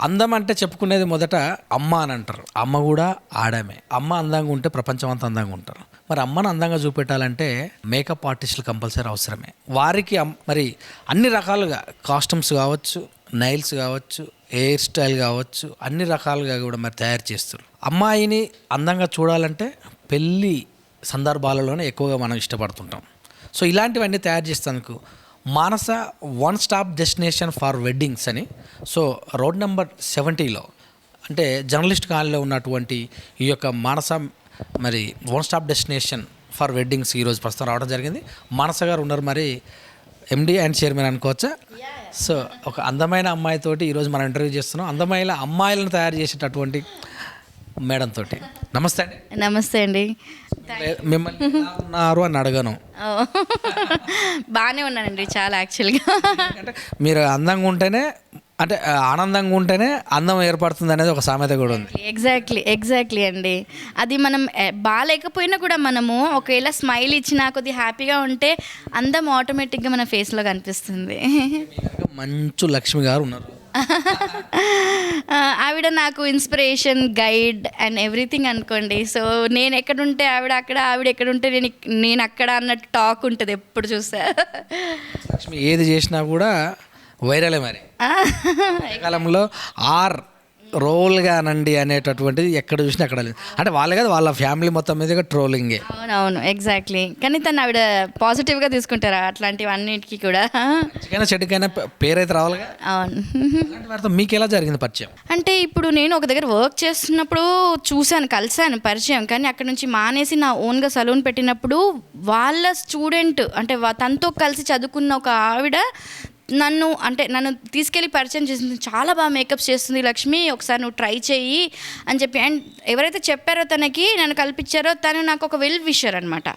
అందం అంటే చెప్పుకునేది మొదట అమ్మ అని అంటారు. అమ్మ కూడా ఆడమే. అమ్మ అందంగా ఉంటే ప్రపంచం అంతా అందంగా ఉంటారు. మరి అమ్మను అందంగా చూపెట్టాలంటే మేకప్ ఆర్టిస్టులు కంపల్సరీ అవసరమే. వారికి అమ్- మరి అన్ని రకాలుగా కాస్ట్యూమ్స్ కావచ్చు నైల్స్ కావచ్చు హెయిర్ స్టైల్ కావచ్చు అన్ని రకాలుగా కూడా మరి తయారు చేస్తారు. అమ్మాయిని అందంగా చూడాలంటే పెళ్ళి సందర్భాలలోనే ఎక్కువగా మనం ఇష్టపడుతుంటాం. సో ఇలాంటివన్నీ తయారు చేసేందుకు Manasa one stop destination for weddings అని. సో రోడ్ నెంబర్ సెవెంటీలో అంటే జర్నలిస్ట్ కాలనీలో ఉన్నటువంటి ఈ యొక్క మానస మరి one stop destination for weddings ఈరోజు ప్రస్తుతం రావడం జరిగింది. మానస గారు ఉన్నారు మరి ఎండి అండ్ చైర్మన్ అనుకోవచ్చా? సో ఒక అందమైన అమ్మాయితోటి ఈరోజు మనం ఇంటర్వ్యూ చేస్తున్నాం. అందమైన అమ్మాయిలను తయారు చేసేటటువంటి మేడం తోటి. నమస్తే అండి. నమస్తే అండి. మిమ్మల్ని ఎలా ఉన్నారు అని అడగను. బాగానే ఉన్నానండి చాలా యాక్చువల్గా. అంటే మీరు అందంగా ఉంటేనే అంటే ఆనందంగా ఉంటేనే అందం ఏర్పడుతుంది అనేది ఒక సామెత కూడా ఉంది. ఎగ్జాక్ట్లీ ఎగ్జాక్ట్లీ అండి. అది మనం బాగాలేకపోయినా కూడా మనము ఒకవేళ స్మైల్ ఇచ్చినా కొద్దిగా హ్యాపీగా ఉంటే అందం ఆటోమేటిక్గా మన ఫేస్లో కనిపిస్తుంది. మంచు లక్ష్మి గారు ఉన్నారు. ఆవిడ నాకు ఇన్స్పిరేషన్ గైడ్ అండ్ ఎవ్రీథింగ్ అనుకోండి. సో నేను ఎక్కడుంటే ఆవిడ అక్కడ ఆవిడ ఎక్కడుంటే నేను నేను అక్కడ అన్నట్టు టాక్ ఉంటుంది ఎప్పుడు చూసా. లక్ష్మి ఏది చేసినా కూడా వైరలే మరి. కాలంలో ఆర్ రోల్గా నండి అనేటటువంటిది ఎక్కడ చూసినా అక్కడ లేదు. అంటే వాళ్ళే కదా వాళ్ళ ఫ్యామిలీ మొత్తం మీద ట్రోలింగే. అవునవును ఎగ్జాక్ట్లీ. కానీ తను ఆవిడ పాజిటివ్గా తీసుకుంటారా అట్లాంటివన్నిటికీ కూడా? చెట్టుకైనా పే- పేరైతే రావాలిగా? అవును. మీకు ఎలా జరిగింది పరిచయం? అంటే ఇప్పుడు నేను ఒక దగ్గర వర్క్ చేస్తున్నప్పుడు చూశాను కలిశాను పరిచయం. కానీ అక్కడ నుంచి మానేసి నా ఓన్గా సలూన్ పెట్టినప్పుడు వాళ్ళ స్టూడెంట్ అంటే తనతో కలిసి చదువుకున్న ఒక ఆవిడ నన్ను అంటే నన్ను తీసుకెళ్ళి పరిచయం చేసింది చాలా బాగా మేకప్స్ చేస్తుంది లక్ష్మి ఒకసారి నువ్వు ట్రై చేయి అని చెప్పి. అండ్ ఎవరైతే చెప్పారో తనకి నన్ను కల్పించారో తను నాకు ఒక వెల్ విషర్ అనమాట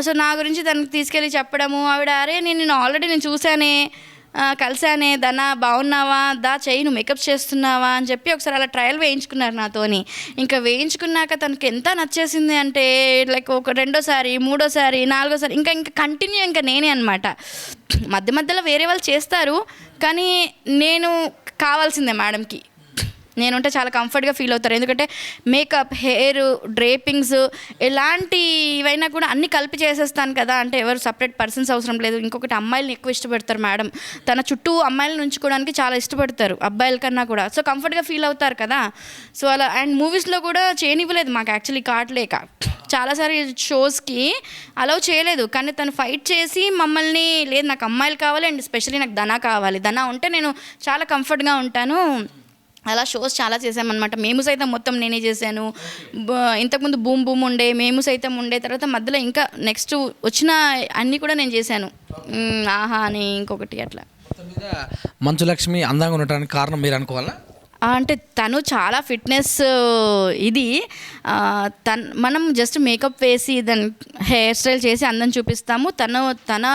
సో నా గురించి తనకి తీసుకెళ్ళి చెప్పడము ఆవిడ అరే నేను ఆల్రెడీ నేను చూశానే. కలిసానే దనా బాగున్నావా? దా చెయ్యి నువ్వు మేకప్ చేస్తున్నావా? అని చెప్పి ఒకసారి అలా ట్రయల్ వేయించుకున్నారు నాతోని. ఇంకా వేయించుకున్నాక తనకి ఎంత నచ్చేసింది అంటే లైక్ ఒక రెండోసారి మూడోసారి నాలుగోసారి ఇంకా ఇంకా కంటిన్యూ ఇంకా నేనే అనమాట మధ్య మధ్యలో వేరే వాళ్ళు చేస్తారు కానీ నేను కావాల్సిందే మేడంకి. నేనుంటే చాలా కంఫర్ట్గా ఫీల్ అవుతారు. ఎందుకంటే మేకప్ హెయిర్ డ్రేపింగ్స్ ఎలాంటివైనా కూడా అన్ని కలిపి చేసేస్తాను కదా. అంటే ఎవరు సపరేట్ పర్సన్స్ అవసరం లేదు. ఇంకొకటి అమ్మాయిలను ఎక్కువ ఇష్టపడతారు మేడం తన చుట్టూ అమ్మాయిలను ఉంచుకోవడానికి చాలా ఇష్టపడతారు అబ్బాయిల కన్నా కూడా. సో కంఫర్ట్గా ఫీల్ అవుతారు కదా. సో అలా అండ్ మూవీస్లో కూడా చేయనివ్వలేదు మాకు యాక్చువల్లీ కాట్లేక చాలాసారి షోస్కి అలౌ చేయలేదు. కానీ తను ఫైట్ చేసి మమ్మల్ని లేదు నాకు అమ్మాయిలు కావాలి అండ్ స్పెషల్లీ నాకు ధన కావాలి. ధన ఉంటే నేను చాలా కంఫర్ట్గా ఉంటాను. అలా షోస్ చాలా చేసామన్నమాట మేము సైతం మొత్తం నేనే చేశాను. ఇంతకుముందు బూమ్ బూమ్ ఉండే మేము సైతం ఉండే తర్వాత మధ్యలో ఇంకా నెక్స్ట్ వచ్చిన అన్నీ కూడా నేను చేశాను. ఆహా అని ఇంకొకటి అట్లా. మొత్తం మీద మంచు లక్ష్మి అందంగా ఉండటానికి కారణం మీరు అనుకోవాలా? అంటే తను చాలా ఫిట్నెస్ ఇది. తన్ మనం జస్ట్ మేకప్ వేసి దాని హెయిర్ స్టైల్ చేసి అందం చూపిస్తాము. తను తన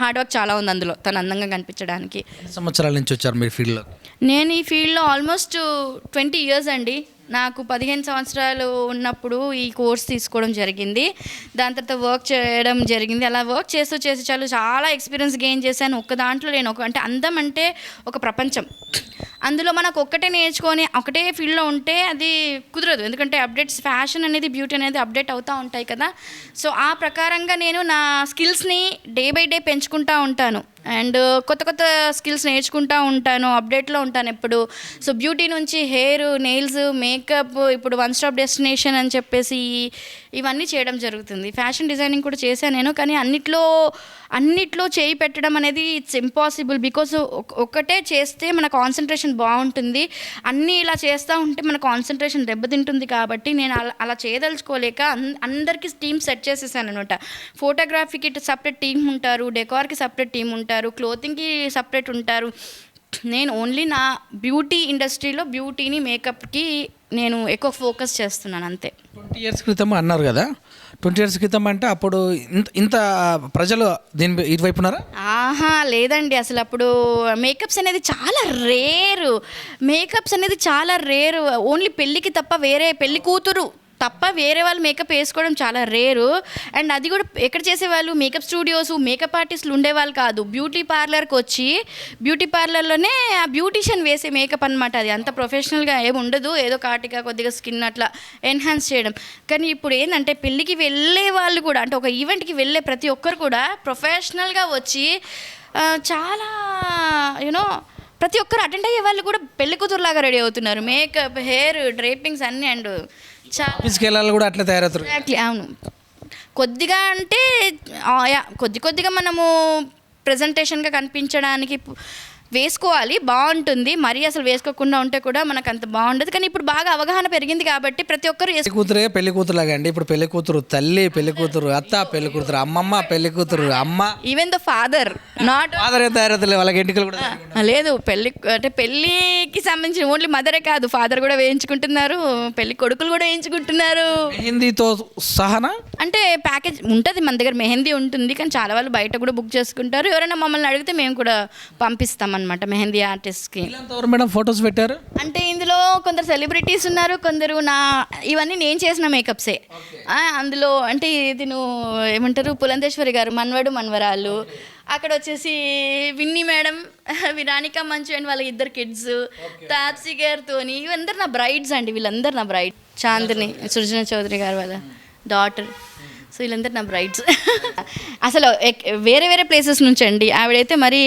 హార్డ్ వర్క్ చాలా ఉంది అందులో తను అందంగా కనిపించడానికి. సంవత్సరాల నుంచి వచ్చారు మీరు ఫీల్డ్లో? నేను ఈ ఫీల్డ్లో ఆల్మోస్ట్ ట్వంటీ ఇయర్స్ అండి. నాకు పదిహేను సంవత్సరాలు ఉన్నప్పుడు ఈ కోర్స్ తీసుకోవడం జరిగింది. దాని తర్వాత వర్క్ చేయడం జరిగింది. అలా వర్క్ చేస్తూ చేస్తూ చాలు చాలా ఎక్స్పీరియన్స్ గెయిన్ చేశాను. ఒక్క దాంట్లో నేను ఒక అంటే అందం అంటే ఒక ప్రపంచం. అందులో మనకు ఒక్కటే నేర్చుకొని ఒకటే ఫీల్డ్లో ఉంటే అది కుదరదు. ఎందుకంటే అప్డేట్స్ ఫ్యాషన్ అనేది బ్యూటీ అనేది అప్డేట్ అవుతూ ఉంటాయి కదా. సో ఆ ప్రకారంగా నేను నా స్కిల్స్ని డే బై డే పెంచుకుంటూ ఉంటాను. అండ్ కొత్త కొత్త స్కిల్స్ నేర్చుకుంటూ ఉంటాను అప్డేట్లో ఉంటాను ఎప్పుడు. సో బ్యూటీ నుంచి హెయిర్ నెయిల్స్ మేకప్ ఇప్పుడు వన్ స్టాప్ డెస్టినేషన్ అని చెప్పేసి ఇవన్నీ చేయడం జరుగుతుంది. ఫ్యాషన్ డిజైనింగ్ కూడా చేశాను నేను కానీ అన్నిట్లో అన్నిట్లో చేయి పెట్టడం అనేది ఇట్స్ ఇంపాసిబుల్ బికాస్ ఒకటే చేస్తే మన కాన్సన్ట్రేషన్ బాగుంటుంది. అన్నీ ఇలా చేస్తూ ఉంటే మన కాన్సన్ట్రేషన్ దెబ్బతింటుంది కాబట్టి నేను అలా అలా చేయదలుచుకోలేక అందరికీ టీమ్ సెట్ చేసేసాను అనమాట ఫోటోగ్రఫీకి సపరేట్ టీం ఉంటారు డెకార్కి సపరేట్ టీం ఉంటారు క్లోతింగ్కి సపరేట్ ఉంటారు. నేను ఓన్లీ నా బ్యూటీ ఇండస్ట్రీలో బ్యూటీని మేకప్కి నేను ఎక్కువ ఫోకస్ చేస్తున్నాను అంతే. ట్వంటీ ఇయర్స్ క్రితం అన్నారు కదా? ట్వంటీ ఇయర్స్ క్రితం అంటే అప్పుడు ఇంత ఇంత ప్రజలు దీని ఇటువైపు ఉన్నారా ఆహా లేదండి. అసలు అప్పుడు మేకప్స్ అనేది చాలా రేరు. మేకప్స్ అనేది చాలా రేరు. ఓన్లీ పెళ్ళికి తప్ప వేరే పెళ్ళి కూతురు తప్ప వేరే వాళ్ళు మేకప్ వేసుకోవడం చాలా రేరు. అండ్ అది కూడా ఎక్కడ చేసేవాళ్ళు? మేకప్ స్టూడియోస్ మేకప్ ఆర్టిస్టులు ఉండేవాళ్ళు కాదు. బ్యూటీ పార్లర్కి వచ్చి బ్యూటీ పార్లర్లోనే ఆ బ్యూటీషియన్ వేసే మేకప్ అనమాట అది. అంత ప్రొఫెషనల్గా ఏమి ఉండదు. ఏదో కాటిగా కొద్దిగా స్కిన్ అట్లా ఎన్హాన్స్ చేయడం. కానీ ఇప్పుడు ఏంటంటే పెళ్ళికి వెళ్ళే వాళ్ళు కూడా అంటే ఒక ఈవెంట్కి వెళ్ళే ప్రతి ఒక్కరు కూడా ప్రొఫెషనల్గా వచ్చి చాలా యూనో ప్రతి ఒక్కరు అటెండ్ అయ్యే వాళ్ళు కూడా పెళ్ళి కూతురులాగా రెడీ అవుతున్నారు. మేకప్ హెయిర్ డ్రేపింగ్స్ అన్నీ అండ్ ఆఫీస్కి వెళ్ళాలి కూడా అట్లా తయారవుతారు. ఎగ్జాక్ట్లీ అవును. కొద్దిగా అంటే ఆ, యా, కొద్ది కొద్దిగా మనము ప్రజెంటేషన్గా కనిపించడానికి వేసుకోవాలి బాగుంటుంది. మరీ అసలు వేసుకోకుండా ఉంటే కూడా మనకు అంత బాగుండదు. కానీ ఇప్పుడు బాగా అవగాహన పెరిగింది కాబట్టి ప్రతి ఒక్కరు పెళ్ళి కూతురే పెళ్ళి కూతురులాగా అండి. ఇప్పుడు పెళ్ళి కూతురు తల్లి పెళ్ళి కూతురు అత్త పెళ్ళి కూతురు అమ్మమ్మ పెళ్ళి కూతురు అమ్మ. Even the father not father తయారవుతలే వాళ్ళకి ఎంటికలు కూడా లేదు పెళ్ళి అంటే పెళ్ళికి సంబంధించిన ఓన్లీ మదరే కాదు. ఫాదర్ కూడా వేయించుకుంటున్నారు పెళ్ళి కొడుకులు కూడా వేయించుకుంటున్నారు. హిందీతో సహనా? అంటే ప్యాకేజ్ ఉంటుంది మన దగ్గర మెహందీ ఉంటుంది. కానీ చాలా వాళ్ళు బయట కూడా బుక్ చేసుకుంటారు. ఎవరైనా మమ్మల్ని అడిగితే మేము కూడా పంపిస్తాం అనమాట మెహందీ ఆర్టిస్ట్కి ఎవరు మేడం ఫొటోస్ పెట్టారు? అంటే ఇందులో కొందరు సెలబ్రిటీస్ ఉన్నారు కొందరు నా ఇవన్నీ నేను చేసిన మేకప్సే అందులో అంటే తిను ఏమంటారు పులందేశ్వరి గారు మన్వడు మన్వరాలు. అక్కడ వచ్చేసి విన్నీ మేడం విరానిక మంచు అండ్ వాళ్ళ ఇద్దరు కిడ్స్ తాప్సీ గారితోని ఇవందరు నా బ్రైడ్స్ అండి వీళ్ళందరూ నా బ్రైడ్ చాందిని సృజన చౌదరి గారు వాళ్ళ డాటర్ సో వీళ్ళందరూ నా బ్రైడ్స్ అసలు ఎక్- వేరే వేరే ప్లేసెస్ నుంచి అండి ఆవిడైతే మరి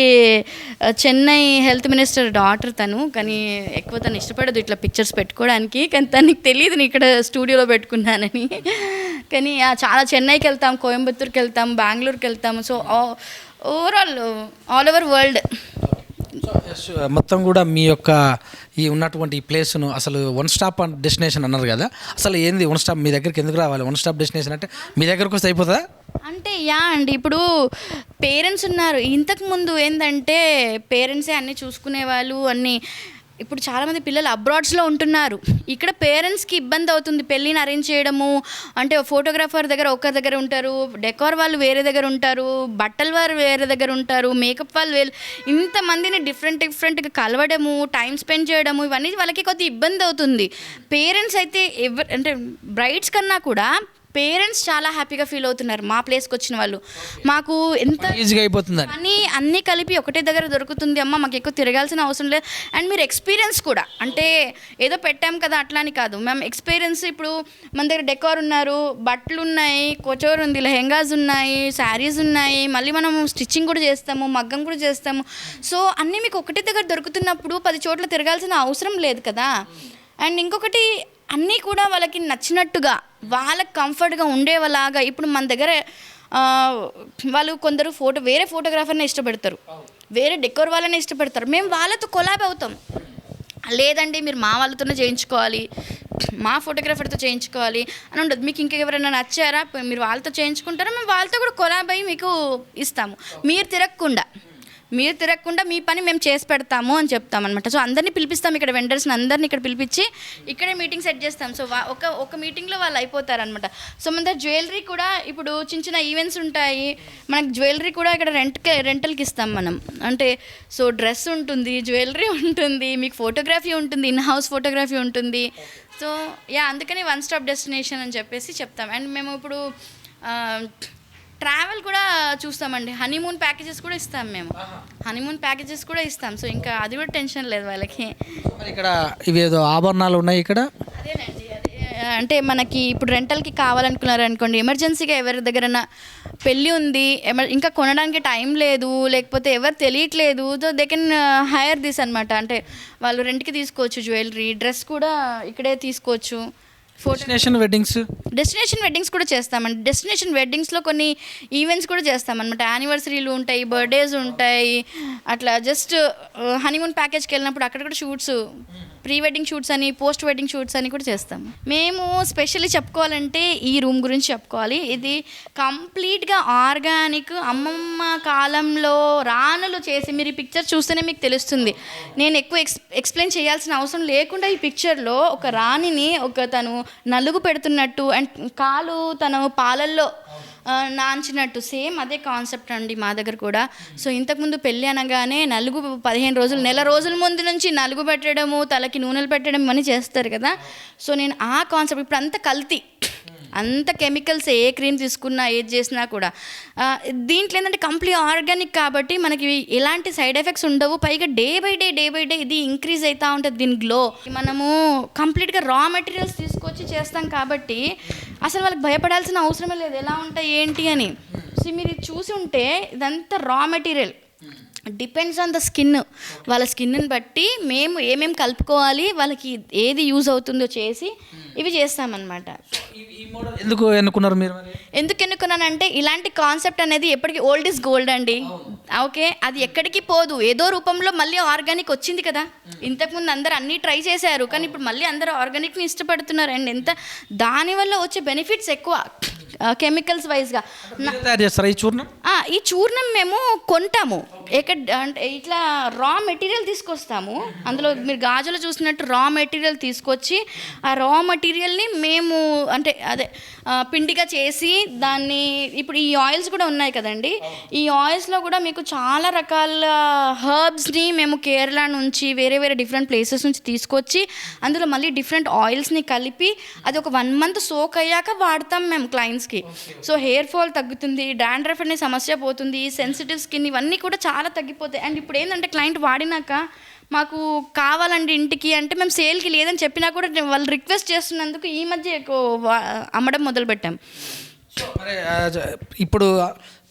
చెన్నై హెల్త్ మినిస్టర్ డాటర్ తను. కానీ ఎక్కువ తను ఇష్టపడదు ఇట్లా పిక్చర్స్ పెట్టుకోవడానికి. కానీ తనకి తెలియదు నేను ఇక్కడ స్టూడియోలో పెట్టుకున్నానని. కానీ చాలా చెన్నైకి వెళ్తాం కోయంబత్తూర్కి వెళ్తాం బెంగళూరుకి వెళ్తాం. So overall all over world Uh, మొత్తం కూడా మీ యొక్క ఈ ఉన్నటువంటి ఈ ప్లేస్ను అసలు వన్ స్టాప్ డెస్టినేషన్ అన్నారు కదా. అసలు ఏంది వన్ స్టాప్ మీ దగ్గరికి ఎందుకు రావాలి? వన్ స్టాప్ డెస్టినేషన్ అంటే మీ దగ్గరకు వస్తే అయిపోతుందా? అంటే యా అండి. ఇప్పుడు పేరెంట్స్ ఉన్నారు. ఇంతకుముందు ఏంటంటే పేరెంట్సే అన్నీ చూసుకునేవాళ్ళు అన్నీ ఇప్పుడు చాలామంది పిల్లలు అబ్రాడ్స్లో ఉంటున్నారు. ఇక్కడ పేరెంట్స్కి ఇబ్బంది అవుతుంది పెళ్ళిని అరేంజ్ చేయడము. అంటే ఫోటోగ్రాఫర్ దగ్గర ఒకరి దగ్గర ఉంటారు డెకార్ వాళ్ళు వేరే దగ్గర ఉంటారు బట్టల వారు వేరే దగ్గర ఉంటారు మేకప్ వాళ్ళు వేరు ఇంతమందిని డిఫరెంట్ డిఫరెంట్గా కలవడము టైం స్పెండ్ చేయడము ఇవన్నీ వాళ్ళకి కొద్ది ఇబ్బంది అవుతుంది. పేరెంట్స్ అయితే ఎవరు అంటే బ్రైడ్స్ కన్నా కూడా పేరెంట్స్ చాలా హ్యాపీగా ఫీల్ అవుతున్నారు మా ప్లేస్కి వచ్చిన వాళ్ళు. మాకు ఎంత ఈజీగా అయిపోతుందని. కానీ అన్నీ కలిపి ఒకటే దగ్గర దొరుకుతుంది అమ్మ మాకు ఎక్కువ తిరగాల్సిన అవసరం లేదు. అండ్ మీరు ఎక్స్పీరియన్స్ కూడా. అంటే ఏదో పెట్టాం కదా అట్లా అని కాదు. మేము ఎక్స్పీరియన్స్ ఇప్పుడు మన దగ్గర డెకార్ ఉన్నారు బట్టలు ఉన్నాయి కొచోర్ ఉంది లెహెంగాస్ ఉన్నాయి శారీస్ ఉన్నాయి. మళ్ళీ మనం స్టిచ్చింగ్ కూడా చేస్తాము మగ్గం కూడా చేస్తాము. సో అన్నీ మీకు ఒకటే దగ్గర దొరుకుతున్నప్పుడు పది చోట్ల తిరగాల్సిన అవసరం లేదు కదా. అండ్ ఇంకొకటి అన్నీ కూడా వాళ్ళకి నచ్చినట్టుగా వాళ్ళకి కంఫర్ట్గా ఉండేలాగా ఇప్పుడు మన దగ్గర వాళ్ళు కొందరు ఫోటో వేరే ఫోటోగ్రాఫర్ని ఇష్టపడతారు. వేరే డెకోర్ వాళ్ళని ఇష్టపడతారు. మేము వాళ్ళతో కొలాబ్ అవుతాం. లేదండి మీరు మా వాళ్ళతోనే చేయించుకోవాలి. మా ఫోటోగ్రాఫర్తో చేయించుకోవాలి అని ఉండదు. మీకు ఇంకా ఎవరైనా నచ్చారా? మీరు వాళ్ళతో చేయించుకుంటారా? మేము వాళ్ళతో కూడా కొలాబ్ అయ్యి మీకు ఇస్తాము. మీరు తిరగకుండా. మీరు తిరగకుండా మీ పని మేము చేసి పెడతాము అని చెప్తాం అనమాట సో అందరినీ పిలిపిస్తాం ఇక్కడ వెండర్స్ని అందరినీ ఇక్కడ పిలిపించి ఇక్కడే మీటింగ్ సెట్ చేస్తాం. సో వా- ఒక ఒక మీటింగ్లో వాళ్ళు అయిపోతారనమాట సో మన దగ్గర జ్యువెలరీ కూడా ఇప్పుడు చిన్న చిన్న ఈవెంట్స్ ఉంటాయి. మనకి జ్యువెలరీ కూడా ఇక్కడ రెంట్కి రెంటల్కి ఇస్తాం మనం. అంటే సో డ్రెస్ ఉంటుంది జ్యువెలరీ ఉంటుంది మీకు ఫోటోగ్రఫీ ఉంటుంది ఇన్ హౌస్ ఫోటోగ్రఫీ ఉంటుంది. సో యా అందుకని వన్ స్టాప్ డెస్టినేషన్ అని చెప్పేసి చెప్తాం. అండ్ మేము ఇప్పుడు ట్రావెల్ కూడా చూస్తామండి. హనీమూన్ ప్యాకేజెస్ కూడా ఇస్తాం మేము. హనీమూన్ ప్యాకేజెస్ కూడా ఇస్తాం. సో ఇంకా అది కూడా టెన్షన్ లేదు వాళ్ళకి. మరి ఇక్కడ ఇవి ఏదో ఆభరణాలు ఉన్నాయి ఇక్కడ? అదేనండి అంటే మనకి ఇప్పుడు రెంటల్కి కావాలనుకున్నారు అనుకోండి ఎమర్జెన్సీగా ఎవరి దగ్గర పెళ్ళి ఉంది ఇంకా కొనడానికి టైం లేదు లేకపోతే ఎవరు తెలియట్లేదు so they can hire this అనమాట అంటే వాళ్ళు రెంట్కి తీసుకోవచ్చు జ్యువెలరీ డ్రెస్ కూడా ఇక్కడే తీసుకోవచ్చు. డెస్టినేషన్ వెడ్డింగ్స్ డెస్టినేషన్ వెడ్డింగ్స్ కూడా చేస్తామండి. డెస్టినేషన్ వెడ్డింగ్స్లో కొన్ని ఈవెంట్స్ కూడా చేస్తామన్నమాట. యానివర్సరీలు ఉంటాయి బర్త్డేస్ ఉంటాయి. అట్లా జస్ట్ హనీమూన్ ప్యాకేజ్కి వెళ్ళినప్పుడు అక్కడ కూడా షూట్స్ ప్రీ వెడ్డింగ్ షూట్స్ అని పోస్ట్ వెడ్డింగ్ షూట్స్ అని కూడా చేస్తాం. మేము స్పెషల్లీ చెప్పుకోవాలంటే ఈ రూమ్ గురించి చెప్పుకోవాలి. ఇది కంప్లీట్గా ఆర్గానిక్ అమ్మమ్మ కాలంలో రాణులు చేసి మీరు ఈ పిక్చర్ చూస్తేనే మీకు తెలుస్తుంది. నేను ఎక్కువ ఎక్స్ ఎక్స్ప్లెయిన్ చేయాల్సిన అవసరం లేకుండా ఈ పిక్చర్లో ఒక రాణిని ఒక తను నలుగు పెడుతున్నట్టు అండ్ కాలు తను పాలల్లో నాంచినట్టు సేమ్ అదే కాన్సెప్ట్ అండి మా దగ్గర కూడా. సో ఇంతకుముందు పెళ్ళి అనగానే నలుగు పదిహేను రోజులు నెల రోజుల ముందు నుంచి నలుగు పెట్టడము తలకి నూనెలు పెట్టడం ఇవన్నీ చేస్తారు కదా. సో నేను ఆ కాన్సెప్ట్ ఇప్పుడు అంతా కల్తీ. అంత కెమికల్స్ ఏ క్రీమ్ తీసుకున్నా ఏది చేసినా కూడా. దీంట్లో ఏంటంటే కంప్లీట్ ఆర్గానిక్ కాబట్టి మనకి ఎలాంటి సైడ్ ఎఫెక్ట్స్ ఉండవు. పైగా day by day day by day ఇది ఇంక్రీజ్ అవుతూ ఉంటుంది దీని గ్లో. మనము కంప్లీట్గా రా మెటీరియల్స్ తీసుకొచ్చి చేస్తాం కాబట్టి అసలు వాళ్ళకి భయపడాల్సిన అవసరమే లేదు. ఎలా ఉంటాయి ఏంటి అని. సో మీరు ఇది చూసి ఉంటే ఇదంతా raw material. Depends on the skin. వాళ్ళ స్కిన్ని బట్టి మేము ఏమేమి కలుపుకోవాలి వాళ్ళకి ఏది యూజ్ అవుతుందో చేసి ఇవి చేస్తామన్నమాట. ఈ- ఈ మోడల్ ఎందుకు ఎన్నుకున్నారు మీరు ఎందుకు ఎన్నుకున్నానంటే ఇలాంటి కాన్సెప్ట్ అనేది ఎప్పటికీ ఓల్డ్ ఇస్ గోల్డ్ అండి. ఓకే అది ఎక్కడికి పోదు. ఏదో రూపంలో మళ్ళీ ఆర్గానిక్ వచ్చింది కదా. ఇంతకుముందు అందరు అన్నీ ట్రై చేశారు కానీ ఇప్పుడు మళ్ళీ అందరూ ఆర్గానిక్ని ఇష్టపడుతున్నారు అండ్ ఎంత దానివల్ల వచ్చే బెనిఫిట్స్ ఎక్కువ కెమికల్స్ వైజ్గా ఈ చూర్ణం మేము కొంటాము. ఎక్కడ అంటే ఇట్లా రా మెటీరియల్ తీసుకొస్తాము. అందులో మీరు గాజులు చూసినట్టు రా మెటీరియల్ తీసుకొచ్చి ఆ రా మెటీరియల్ని మేము అంటే అదే పిండిగా చేసి దాన్ని ఇప్పుడు ఈ ఆయిల్స్ కూడా ఉన్నాయి కదండి. ఈ ఆయిల్స్లో కూడా మీకు చాలా రకాల హర్బ్స్ని మేము కేరళ నుంచి వేరే వేరే డిఫరెంట్ ప్లేసెస్ నుంచి తీసుకొచ్చి అందులో మళ్ళీ డిఫరెంట్ ఆయిల్స్ని కలిపి అది ఒక వన్ మంత్ సోక్ అయ్యాక వాడతాం మేము క్లయింట్స్కి సో హెయిర్ ఫాల్ తగ్గుతుంది డాండ్రఫ్ అనే సమస్య పోతుంది సెన్సిటివ్ స్కిన్ ఇవన్నీ కూడా చాలా చాలా తగ్గిపోతాయి. అండ్ ఇప్పుడు ఏంటంటే క్లయింట్ వాడినాక మాకు కావాలండి ఇంటికి అంటే మేము సేల్కి లేదని చెప్పినా కూడా వాళ్ళు రిక్వెస్ట్ చేస్తున్నందుకు ఈ మధ్య ఎక్కువ అమ్మడం మొదలుపెట్టాం. ఇప్పుడు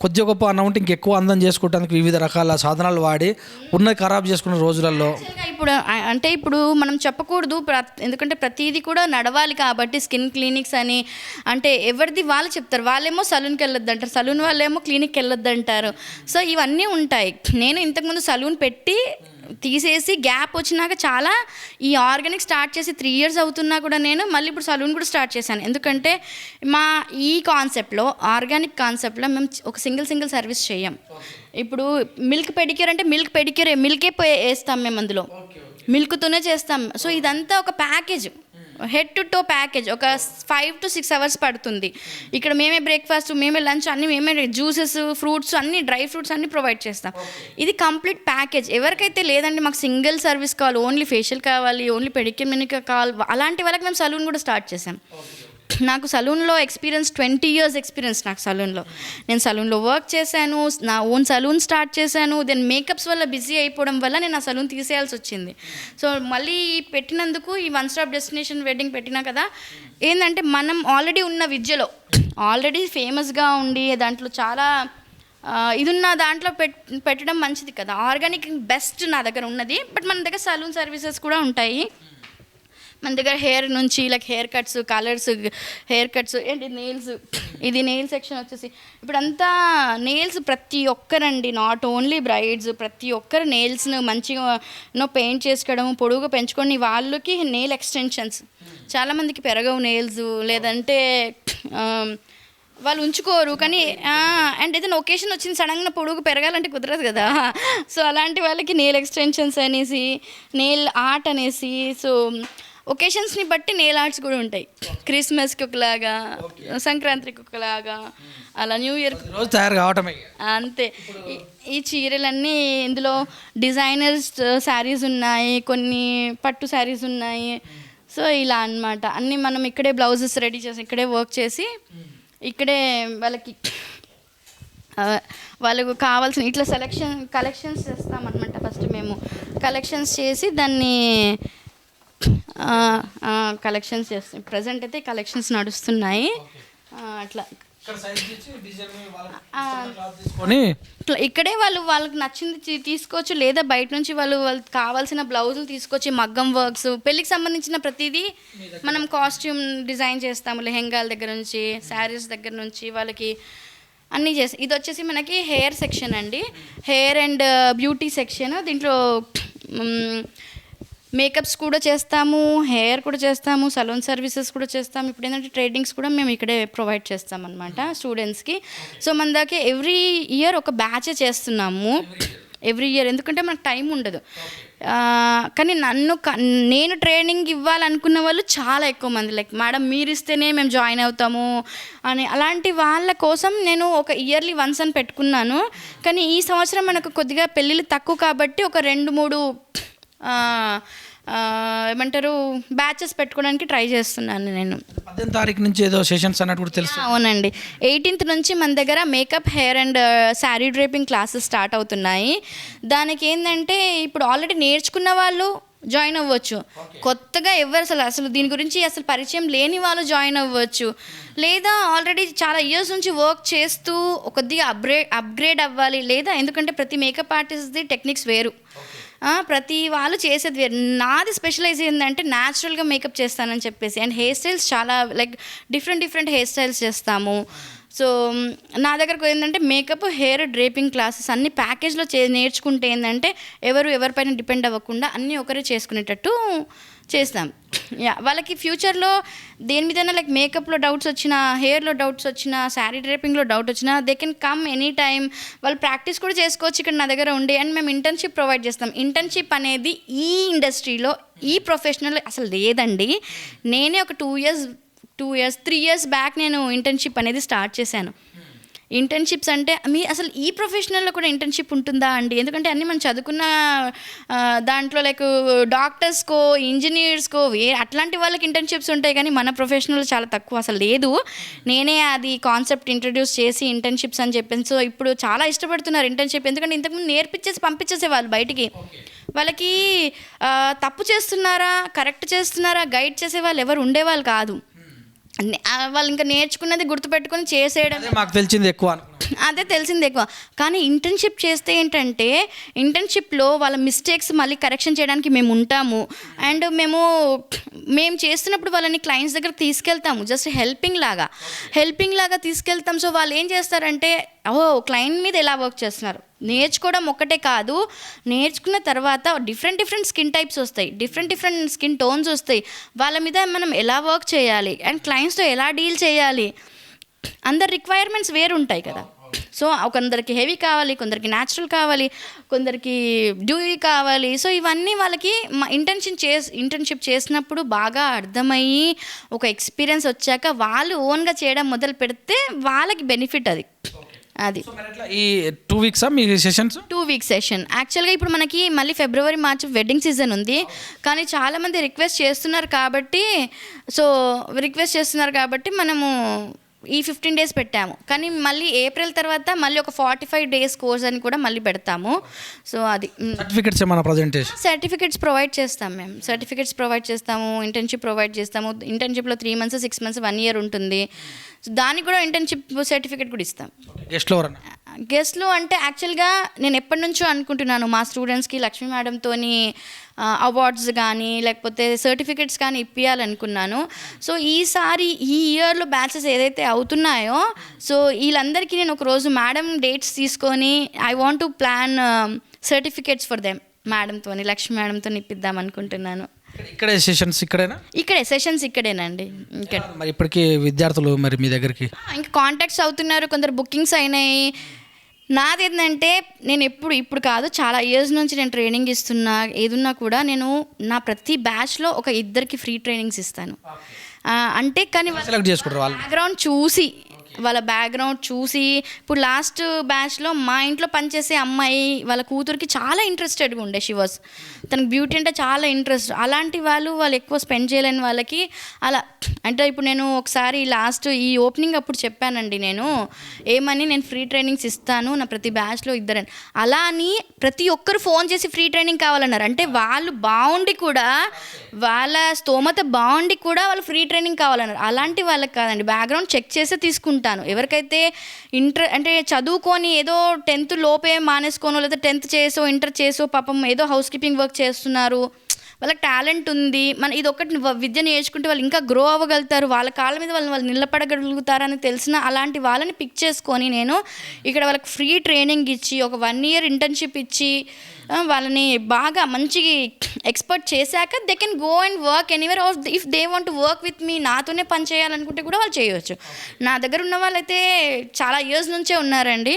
కొద్ది గొప్ప అన్నం ఉంటే ఇంకెక్కువ అందం చేసుకోవడానికి వివిధ రకాల సాధనాలు వాడి ఉన్నది ఖరాబ్ చేసుకున్న రోజులలో. ఇప్పుడు అంటే ఇప్పుడు మనం చెప్పకూడదు ఎందుకంటే ప్రతిదీ కూడా నడవాలి కాబట్టి స్కిన్ క్లినిక్స్ అని అంటే ఎవరిది వాళ్ళు చెప్తారు. వాళ్ళేమో సలూన్కి వెళ్ళొద్దు అంటారు సలూన్ వాళ్ళేమో క్లినిక్కి వెళ్ళొద్దు అంటారు సో ఇవన్నీ ఉంటాయి. నేను ఇంతకుముందు సలూన్ పెట్టి తీసేసి గ్యాప్ వచ్చినాక చాలా ఈ ఆర్గానిక్ స్టార్ట్ చేసి త్రీ ఇయర్స్ అవుతున్నా కూడా నేను మళ్ళీ ఇప్పుడు సలూన్ కూడా స్టార్ట్ చేశాను. ఎందుకంటే మా ఈ కాన్సెప్ట్లో ఆర్గానిక్ కాన్సెప్ట్లో మేము ఒక సింగిల్ సింగిల్ సర్వీస్ చేయం. ఇప్పుడు మిల్క్ పెడిక్యూర్ అంటే మిల్క్ పెడిక్యూర్ మిల్కే పోయి వేస్తాం మేము అందులో. మిల్క్తోనే చేస్తాం. సో ఇదంతా ఒక package. Head to toe package ఒక ఫైవ్ టు సిక్స్ అవర్స్ పడుతుంది. ఇక్కడ మేమే బ్రేక్ఫాస్ట్ మేమే లంచ్ అన్ని మేమే జ్యూసెస్ ఫ్రూట్స్ అన్ని డ్రై ఫ్రూట్స్ అన్ని ప్రొవైడ్ చేస్తాం. ఇది కంప్లీట్ ప్యాకేజ్. ఎవరికైతే లేదండి మాకు సింగిల్ సర్వీస్ కావాలి ఓన్లీ ఫేషియల్ కావాలి ఓన్లీ పెడిక్యూర్ మినిక కావాలి అలాంటి వాళ్ళకి మేము సలూన్ కూడా స్టార్ట్ చేసాం. నాకు సలూన్లో ఎక్స్పీరియన్స్ ట్వంటీ ఇయర్స్ ఎక్స్పీరియన్స్ నాకు సలూన్లో. నేను సలూన్లో వర్క్ చేశాను నా ఓన్ సలూన్ స్టార్ట్ చేశాను దెన్ మేకప్స్ వల్ల బిజీ అయిపోవడం వల్ల నేను ఆ సలూన్ తీసేయాల్సి వచ్చింది. సో మళ్ళీ పెట్టినందుకు ఈ వన్ స్టాప్ డెస్టినేషన్ వెడ్డింగ్ పెట్టినా కదా ఏంటంటే మనం ఆల్రెడీ ఉన్న విద్యలో ఆల్రెడీ ఫేమస్గా ఉండి దాంట్లో చాలా ఇది ఉన్న దాంట్లో పెట్ పెట్టడం మంచిది కదా. ఆర్గానిక్ బెస్ట్ నా దగ్గర ఉన్నది బట్ మన దగ్గర సలూన్ సర్వీసెస్ కూడా ఉంటాయి. మన దగ్గర హెయిర్ నుంచి like hair cuts colours hair cuts ఏంటి నెయిల్స్ ఇది నెయిల్ సెక్షన్ వచ్చేసి. ఇప్పుడంతా నెయిల్స్ ప్రతి ఒక్కరండి నాట్ ఓన్లీ బ్రైడ్స్ ప్రతి ఒక్కరు నెయిల్స్ను మంచిగా నో పెయింట్ చేసుకోవడం పొడుగు పెంచుకొని వాళ్ళకి నెయిల్ ఎక్స్టెన్షన్స్ చాలామందికి పెరగవు నెయిల్స్ లేదంటే వాళ్ళు ఉంచుకోరు కానీ అండ్ ఏదైనా ఒకేషన్ వచ్చింది సడన్గా పొడుగు పెరగాలంటే కుదరదు కదా. సో అలాంటి వాళ్ళకి నెయిల్ ఎక్స్టెన్షన్స్ అనేసి నెయిల్ ఆర్ట్ అనేసి సో ఒకేషన్స్ని బట్టి నెయిల్ ఆర్ట్స్ కూడా ఉంటాయి. క్రిస్మస్కి ఒకలాగా సంక్రాంతికి ఒకలాగా అలా న్యూ ఇయర్ రోజు తయారు కావటమే. అంతే. ఈ- చీరలన్నీ ఇందులో డిజైనర్స్ శారీస్ ఉన్నాయి కొన్ని పట్టు శారీస్ ఉన్నాయి. సో ఇలా అన్నమాట. అన్నీ మనం ఇక్కడే బ్లౌజెస్ రెడీ చేసి ఇక్కడే వర్క్ చేసి ఇక్కడే వాళ్ళకి వాళ్ళకు కావాల్సిన ఇట్లా సెలెక్షన్ కలెక్షన్స్ చేస్తామన్నమాట ఫస్ట్ మేము. కలెక్షన్స్ చేసి దాన్ని కలెక్షన్స్ చేస్తాం ప్రజెంట్ అయితే కలెక్షన్స్ నడుస్తున్నాయి. అట్లా. ఆ, తీసుకొని? ఇట్లా ఇక్కడే వాళ్ళు వాళ్ళకి నచ్చింది తీసుకోవచ్చు. లేదా బయట నుంచి వాళ్ళు వాళ్ళకి కావాల్సిన బ్లౌజులు తీసుకొచ్చి మగ్గం వర్క్స్ పెళ్ళికి సంబంధించిన ప్రతిదీ మనం కాస్ట్యూమ్ డిజైన్ చేస్తాము. లెహెంగాల దగ్గర నుంచి శారీస్ దగ్గర నుంచి వాళ్ళకి అన్నీ చేస్తాం ఇది వచ్చేసి మనకి హెయిర్ సెక్షన్ అండి. హెయిర్ అండ్ బ్యూటీ సెక్షన్ దీంట్లో మేకప్స్ కూడా చేస్తాము హెయిర్ కూడా చేస్తాము సలూన్ సర్వీసెస్ కూడా చేస్తాము. ఇప్పుడు ఏంటంటే ట్రేడింగ్స్ కూడా మేము ఇక్కడే ప్రొవైడ్ చేస్తాం అనమాట స్టూడెంట్స్కి. సో మన దాకా ఎవ్రీ ఇయర్ ఒక బ్యాచ్ చేస్తున్నాము. ఎవ్రీ ఇయర్ ఎందుకంటే మనకు టైం ఉండదు. కానీ నన్ను నేను ట్రైనింగ్ ఇవ్వాలనుకున్న వాళ్ళు చాలా ఎక్కువ మంది. లైక్ మేడం మీరు ఇస్తేనే మేము జాయిన్ అవుతాము అని. అలాంటి వాళ్ళ కోసం నేను ఒక ఇయర్లీ వన్స్ అని పెట్టుకున్నాను. కానీ ఈ సంవత్సరం మనకు కొద్దిగా పెళ్ళిళ్ళు తక్కువ కాబట్టి ఒక రెండు మూడు ఏమంటారు బ్యాచెస్ పెట్టుకోవడానికి ట్రై చేస్తున్నాను నేను. పద్దెనిమిది తారీఖు నుంచి ఏదో సెషన్స్ అన్నట్టు కూడా తెలుసు. అవునండి. ఎయిటీన్త్ నుంచి మన దగ్గర makeup hair and sari draping classes start అవుతున్నాయి. దానికి ఏంటంటే ఇప్పుడు ఆల్రెడీ నేర్చుకున్న వాళ్ళు జాయిన్ అవ్వచ్చు. కొత్తగా ఎవరు అసలు అసలు దీని గురించి అసలు పరిచయం లేని వాళ్ళు జాయిన్ అవ్వచ్చు. లేదా ఆల్రెడీ చాలా ఇయర్స్ నుంచి వర్క్ చేస్తూ కొద్దిగా అప్గ్రేడ్ అప్గ్రేడ్ అవ్వాలి. లేదా ఎందుకంటే ప్రతి మేకప్ ఆర్టిస్ట్ది టెక్నిక్స్ వేరు. ప్రతి వాళ్ళు చేసేది నాది స్పెషలైజ్ ఏంటంటే న్యాచురల్గా మేకప్ చేస్తానని చెప్పేసి. అండ్ హెయిర్ స్టైల్స్ చాలా like different different hair styles చేస్తాము. సో నా దగ్గరకు ఏంటంటే మేకప్ హెయిర్ డ్రేపింగ్ క్లాసెస్ అన్ని ప్యాకేజ్లో చే నేర్చుకుంటే ఏంటంటే ఎవరు ఎవరిపైన డిపెండ్ అవ్వకుండా అన్నీ ఒకరే చేసుకునేటట్టు చేస్తాం. యా వాళ్ళకి ఫ్యూచర్లో దేని మీదైనా లైక్ మేకప్లో డౌట్స్ వచ్చినా హెయిర్లో డౌట్స్ వచ్చినా శారీ డ్రైపింగ్లో డౌట్ వచ్చినా they can come any time వాళ్ళు ప్రాక్టీస్ కూడా చేసుకోవచ్చు ఇక్కడ నా దగ్గర ఉండి. అండ్ మేము ఇంటర్న్షిప్ ప్రొవైడ్ చేస్తాం. ఇంటర్న్షిప్ అనేది ఈ ఇండస్ట్రీలో ఈ ప్రొఫెషనల్ అసలు లేదండి. నేనే ఒక two years two years three years back నేను ఇంటర్న్షిప్ అనేది స్టార్ట్ చేశాను. ఇంటర్న్షిప్స్ అంటే మీ అసలు ఈ ప్రొఫెషనల్లో కూడా ఇంటర్న్షిప్ ఉంటుందా అండి? ఎందుకంటే అన్నీ మనం చదువుకున్న దాంట్లో లైక్ డాక్టర్స్కో ఇంజనీర్స్కో వే అట్లాంటి వాళ్ళకి ఇంటర్న్షిప్స్ ఉంటాయి కానీ మన ప్రొఫెషనల్ చాలా తక్కువ అసలు లేదు. నేనే అది కాన్సెప్ట్ ఇంట్రడ్యూస్ చేసి ఇంటర్న్షిప్స్ అని చెప్పాను. సో ఇప్పుడు చాలా ఇష్టపడుతున్నారు ఇంటర్న్షిప్. ఎందుకంటే ఇంతకుముందు నేర్పించేసి పంపించేసే వాళ్ళు బయటికి. వాళ్ళకి తప్పు చేస్తున్నారా కరెక్ట్ చేస్తున్నారా గైడ్ చేసే వాళ్ళు ఎవరు ఉండేవాళ్ళు కాదు. వాళ్ళు ఇంకా నేర్చుకున్నది గుర్తుపెట్టుకొని చేసేయడం మాకు తెలిసింది ఎక్కువ అదే తెలిసింది ఎక్కువ. కానీ ఇంటర్న్షిప్ చేస్తే ఏంటంటే ఇంటర్న్షిప్లో వాళ్ళ మిస్టేక్స్ మళ్ళీ కరెక్షన్ చేయడానికి మేము ఉంటాము. అండ్ మేము మేము చేస్తున్నప్పుడు వాళ్ళని క్లయింట్స్ దగ్గరకు తీసుకెళ్తాము. జస్ట్ హెల్పింగ్ లాగా. హెల్పింగ్ లాగా తీసుకెళ్తాం. సో వాళ్ళు ఏం చేస్తారంటే ఓ క్లయింట్ మీద ఎలా వర్క్ చేస్తున్నారు? నేర్చుకోవడం ఒక్కటే కాదు నేర్చుకున్న తర్వాత డిఫరెంట్ డిఫరెంట్ స్కిన్ టైప్స్ వస్తాయి డిఫరెంట్ డిఫరెంట్ స్కిన్ టోన్స్ వస్తాయి. వాళ్ళ మీద మనం ఎలా వర్క్ చేయాలి అండ్ క్లయింట్స్తో ఎలా డీల్ చేయాలి? అందరి రిక్వైర్మెంట్స్ వేరు ఉంటాయి కదా. సో కొందరికి హెవీ కావాలి కొందరికి న్యాచురల్ కావాలి కొందరికి డ్యూయి కావాలి. సో ఇవన్నీ వాళ్ళకి మా ఇంటర్న్షిప్ చేసి ఇంటర్న్షిప్ చేసినప్పుడు బాగా అర్థమయ్యి ఒక ఎక్స్పీరియన్స్ వచ్చాక వాళ్ళు ఓన్గా చేయడం మొదలు పెడితే వాళ్ళకి బెనిఫిట్ అది. అది. ఈ టూ వీక్సా మీ సెషన్స్ టూ వీక్ సెషన్ యాక్చువల్గా ఇప్పుడు మనకి మళ్ళీ ఫిబ్రవరి మార్చ్ వెడ్డింగ్ సీజన్ ఉంది. కానీ చాలామంది రిక్వెస్ట్ చేస్తున్నారు కాబట్టి సో రిక్వెస్ట్ చేస్తున్నారు కాబట్టి మనము ఈ ఫిఫ్టీన్ డేస్ పెట్టాము. కానీ మళ్ళీ ఏప్రిల్ తర్వాత మళ్ళీ ఒక ఫార్టీ ఫైవ్ డేస్ కోర్స్ అని కూడా మళ్ళీ పెడతాము. సో అది. సర్టిఫికెట్స్ ఏమైనా ప్రజెంటేషన్ సర్టిఫికెట్స్ ప్రొవైడ్ చేస్తాం మేము. సర్టిఫికెట్స్ ప్రొవైడ్ చేస్తాము ఇంటర్న్షిప్ ప్రొవైడ్ చేస్తాము. ఇంటర్న్షిప్లో three months six months one year ఉంటుంది. సో దానికి కూడా ఇంటర్న్షిప్ సర్టిఫికెట్ కూడా ఇస్తాం. గెస్ట్లో గెస్ట్లు అంటే యాక్చువల్గా నేను ఎప్పటి నుంచో అనుకుంటున్నాను మా స్టూడెంట్స్కి లక్ష్మీ మేడంతో అవార్డ్స్ కానీ లేకపోతే సర్టిఫికెట్స్ కానీ ఇప్పించాలనుకున్నాను సో ఈసారి ఈ ఇయర్లో బ్యాచెస్ ఏదైతే అవుతున్నాయో సో వీళ్ళందరికీ నేను ఒకరోజు మేడం డేట్స్ తీసుకొని I want to plan certificates for them మేడంతో లక్ష్మీ మేడంతో ఇప్పిద్దాం అనుకుంటున్నాను. ఇక్కడే సెషన్స్ ఇక్కడేనా? ఇక్కడే సెషన్స్ ఇక్కడేనండి. ఇక్కడ మరి ఇప్పటికి విద్యార్థులు మరి మీ దగ్గరికి? ఇంకా కాంటాక్ట్స్ అవుతున్నారు కొందరు బుకింగ్స్ అయినాయి. నాది ఏంటంటే నేను ఎప్పుడు ఇప్పుడు కాదు చాలా ఇయర్స్ నుంచి నేను ట్రైనింగ్ ఇస్తున్నా ఏదున్నా కూడా నేను నా ప్రతి బ్యాచ్లో ఒక ఇద్దరికి ఫ్రీ ట్రైనింగ్స్ ఇస్తాను. అంటే కానీ బ్యాక్గ్రౌండ్ చూసి వాళ్ళ బ్యాక్గ్రౌండ్ చూసి ఇప్పుడు లాస్ట్ బ్యాచ్లో మా ఇంట్లో పనిచేసే అమ్మాయి వాళ్ళ కూతురికి చాలా ఇంట్రెస్టెడ్గా ఉండే షీ వాస్ తనకు బ్యూటీ అంటే చాలా ఇంట్రెస్ట్ అలాంటి వాళ్ళు వాళ్ళు ఎక్కువ స్పెండ్ చేయలేని వాళ్ళకి అలా అంటే ఇప్పుడు నేను ఒకసారి లాస్ట్ ఈ ఓపెనింగ్ అప్పుడు చెప్పానండి నేను ఏమని నేను ఫ్రీ ట్రైనింగ్స్ ఇస్తాను నా ప్రతి బ్యాచ్లో ఇద్దరని. అలా అని ప్రతి ఒక్కరు ఫోన్ చేసి ఫ్రీ ట్రైనింగ్ కావాలన్నారు. అంటే వాళ్ళు బాగుండి కూడా వాళ్ళ స్తోమత బాగుండి కూడా వాళ్ళు ఫ్రీ ట్రైనింగ్ కావాలన్నారు. అలాంటి వాళ్ళకి కాదండి బ్యాక్గ్రౌండ్ చెక్ చేసే తీసుకుంటాను ఎవరికైతే ఇంటర్ అంటే చదువుకొని ఏదో టెన్త్ లోపే మానేసుకోనో లేదా టెన్త్ చేసో ఇంటర్ చేసో పాపం ఏదో హౌస్ కీపింగ్ వర్క్ చేస్తున్నారు వాళ్ళకి టాలెంట్ ఉంది. మన ఇది ఒకటి విద్య నేర్చుకుంటే వాళ్ళు ఇంకా గ్రో అవ్వగలుగుతారు. వాళ్ళ కాళ్ళ మీద వాళ్ళు వాళ్ళు నిలబడగలుగుతారని తెలిసిన అలాంటి వాళ్ళని పిక్ చేసుకొని నేను ఇక్కడ వాళ్ళకి ఫ్రీ ట్రైనింగ్ ఇచ్చి ఒక వన్ ఇయర్ ఇంటర్న్షిప్ ఇచ్చి వాళ్ళని బాగా మంచి ఎక్స్పర్ట్ చేశాక they can go and work anywhere of if they want work with me నాతోనే పని చేయాలనుకుంటే కూడా వాళ్ళు చేయవచ్చు నా దగ్గర ఉన్న వాళ్ళైతే చాలా ఇయర్స్ నుంచే ఉన్నారండి.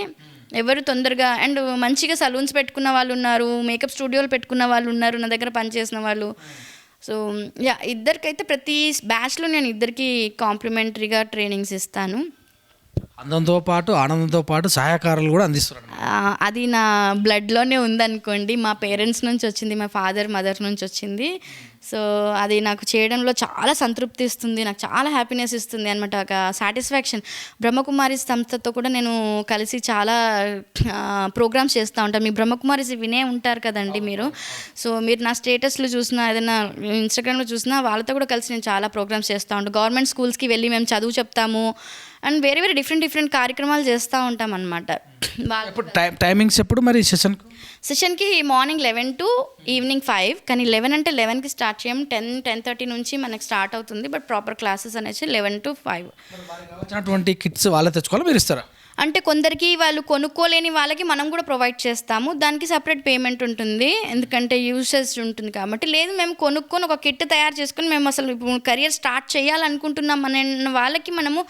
ఎవరు తొందరగా అండ్ మంచిగా సలూన్స్ పెట్టుకున్న వాళ్ళు ఉన్నారు మేకప్ స్టూడియోలు పెట్టుకున్న వాళ్ళు ఉన్నారు నా దగ్గర పనిచేసిన వాళ్ళు. సో యా ఇద్దరికైతే ప్రతి బ్యాచ్లో నేను ఇద్దరికి కాంప్లిమెంటరీగా ట్రైనింగ్స్ ఇస్తాను. అందంతో పాటు ఆనందంతో పాటు సహాయకారులు కూడా అందిస్తున్నారు. అది నా బ్లడ్లోనే ఉందనుకోండి. మా పేరెంట్స్ నుంచి వచ్చింది మా ఫాదర్ మదర్ నుంచి వచ్చింది. సో అది నాకు చేయడంలో చాలా సంతృప్తి ఇస్తుంది. నాకు చాలా హ్యాపీనెస్ ఇస్తుంది అనమాట ఒక సాటిస్ఫాక్షన్. బ్రహ్మకుమారి సంస్థతో కూడా నేను కలిసి చాలా ప్రోగ్రామ్స్ చేస్తూ ఉంటాను మీ బ్రహ్మకుమారిస్ వినే ఉంటారు కదండి మీరు. సో మీరు నా స్టేటస్లో చూసినా ఏదైనా ఇన్స్టాగ్రామ్లో చూసినా వాళ్ళతో కూడా కలిసి నేను చాలా ప్రోగ్రామ్స్ చేస్తూ ఉంటాను గవర్నమెంట్ స్కూల్స్కి వెళ్ళి మేము చదువు చెప్తాము. అండ్ వేరే వేరే డిఫరెంట్ డిఫరెంట్ కార్యక్రమాలు చేస్తూ ఉంటాం అనమాట టైమింగ్స్ ఎప్పుడు మరి session సెషన్కి morning eleven to evening five. కానీ లెవెన్ అంటే లెవెన్కి స్టార్ట్ చేయం. టెన్ టెన్ థర్టీ నుంచి మనకి స్టార్ట్ అవుతుంది. బట్ ప్రాపర్ క్లాసెస్ అనేసి లెవెన్ టు ఫైవ్. వచ్చినటువంటి కిట్స్ వాళ్ళే తెచ్చుకోవాలి? మీరు ఇస్తారా? అంటే కొందరికి వాళ్ళు కొనుక్కోలేని వాళ్ళకి మనం కూడా ప్రొవైడ్ చేస్తాము. దానికి సపరేట్ పేమెంట్ ఉంటుంది. ఎందుకంటే యూసెస్ ఉంటుంది కాబట్టి. లేదు మేము కొనుక్కొని ఒక కిట్ తయారు చేసుకొని మేము అసలు ఇప్పుడు కెరియర్ స్టార్ట్ చేయాలనుకుంటున్నాం అనే వాళ్ళకి మనము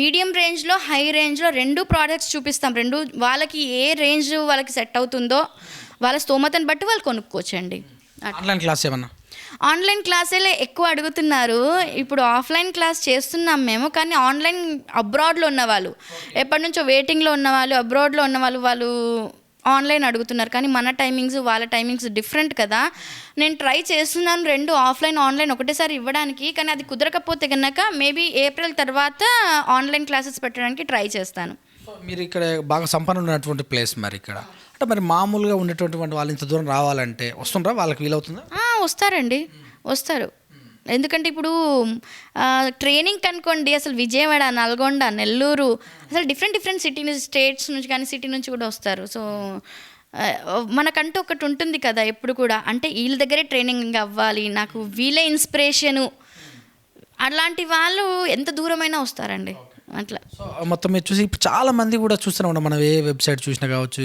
మీడియం రేంజ్లో హై రేంజ్లో రెండు ప్రోడక్ట్స్ చూపిస్తాం. రెండు వాళ్ళకి ఏ రేంజ్ వాళ్ళకి సెట్ అవుతుందో వాళ్ళ స్తోమతను బట్టి వాళ్ళు కొనుక్కోవచ్చండి. ఆన్లైన్ క్లాస్ ఏమన్నా? ఆన్లైన్ క్లాసులే ఎక్కువ అడుగుతున్నారు. ఇప్పుడు ఆఫ్లైన్ క్లాస్ చేస్తున్నాం మేము కానీ ఆన్లైన్ అబ్రాడ్లో ఉన్న వాళ్ళు ఎప్పటి నుంచో వెయిటింగ్లో ఉన్న వాళ్ళు అబ్రాడ్లో ఉన్న వాళ్ళు ఆన్లైన్ అడుగుతున్నారు. కానీ మన టైమింగ్స్ వాళ్ళ టైమింగ్స్ డిఫరెంట్ కదా. నేను ట్రై చేస్తున్నాను రెండు ఆఫ్లైన్ ఆన్లైన్ ఒకటేసారి ఇవ్వడానికి కానీ అది కుదరకపోతే కనుక మేబీ ఏప్రిల్ తర్వాత ఆన్లైన్ క్లాసెస్ పెట్టడానికి ట్రై చేస్తాను. మీరు ఇక్కడ బాగా సంపన్న ఉన్నటువంటి ప్లేస్ మరి ఇక్కడ. అంటే మరి మామూలుగా ఉండేటువంటి వాళ్ళు ఇంత దూరం రావాలంటే వస్తుండ్రా? వాళ్ళకి వీలవుతుందా? వస్తారండి. వస్తారు. ఎందుకంటే ఇప్పుడు ట్రైనింగ్ అనుకోండి అసలు విజయవాడ నల్గొండ నెల్లూరు అసలు డిఫరెంట్ డిఫరెంట్ సిటీ నుంచి స్టేట్స్ నుంచి కానీ సిటీ నుంచి కూడా వస్తారు. సో మనకంటూ ఒకటి ఉంటుంది కదా ఎప్పుడు కూడా. అంటే వీళ్ళ దగ్గరే ట్రైనింగ్ అవ్వాలి. నాకు వీళ్ళే ఇన్స్పిరేషను అలాంటి వాళ్ళు ఎంత దూరమైనా వస్తారండి. సో మొత్తం మీరు చూసి ఇప్పుడు చాలా మంది కూడా చూస్తూనే ఉన్నాం మనం ఏ వెబ్సైట్ చూసినా కావచ్చు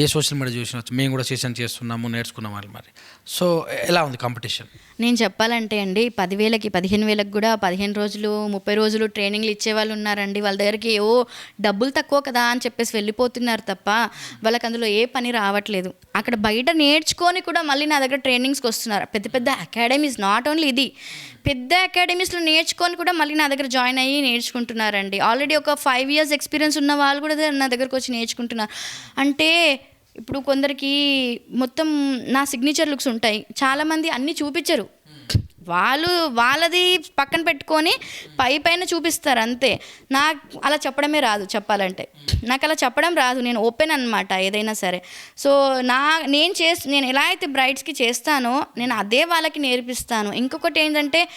ఏ సోషల్ మీడియా చూసినా కావచ్చు మేము కూడా సెషన్ చేస్తున్నాము నేర్చుకున్నాం వాళ్ళు మరి. సో ఎలా ఉంది కాంపిటీషన్? నేను చెప్పాలంటే అండి పదివేలకి పదిహేను వేలకు కూడా పదిహేను రోజులు ముప్పై రోజులు ట్రైనింగ్లు ఇచ్చే వాళ్ళు ఉన్నారండి. వాళ్ళ దగ్గరికి ఓ డబ్బులు తక్కువ కదా అని చెప్పేసి వెళ్ళిపోతున్నారు తప్ప వాళ్ళకి అందులో ఏ పని రావట్లేదు. అక్కడ బయట నేర్చుకొని కూడా మళ్ళీ నా దగ్గర ట్రైనింగ్స్కి వస్తున్నారు. పెద్ద పెద్ద అకాడమీస్ నాట్ ఓన్లీ ఇది. పెద్ద అకాడమీస్లో నేర్చుకొని కూడా మళ్ళీ నా దగ్గర జాయిన్ అయ్యి నేర్చుకుంటున్నారండి. ఆల్రెడీ ఒక ఫైవ్ ఇయర్స్ ఎక్స్పీరియన్స్ ఉన్న వాళ్ళు కూడా నా దగ్గరకు వచ్చి నేర్చుకుంటున్నారు. అంటే ఇప్పుడు కొందరికి మొత్తం నా సిగ్నేచర్ లుక్స్ ఉంటాయి. చాలామంది అన్నీ చూపించరు. వాళ్ళు వాళ్ళది పక్కన పెట్టుకొని పై పైన చూపిస్తారు అంతే. నాకు అలా చెప్పడమే రాదు చెప్పాలంటే. నాకు అలా చెప్పడం రాదు నేను ఓపెన్ అనమాట ఏదైనా సరే. సో నా నేను చేసి నేను ఎలా అయితే బ్రైడ్స్కి చేస్తానో నేను అదే వాళ్ళకి నేర్పిస్తాను. ఇంకొకటి ఏంటంటే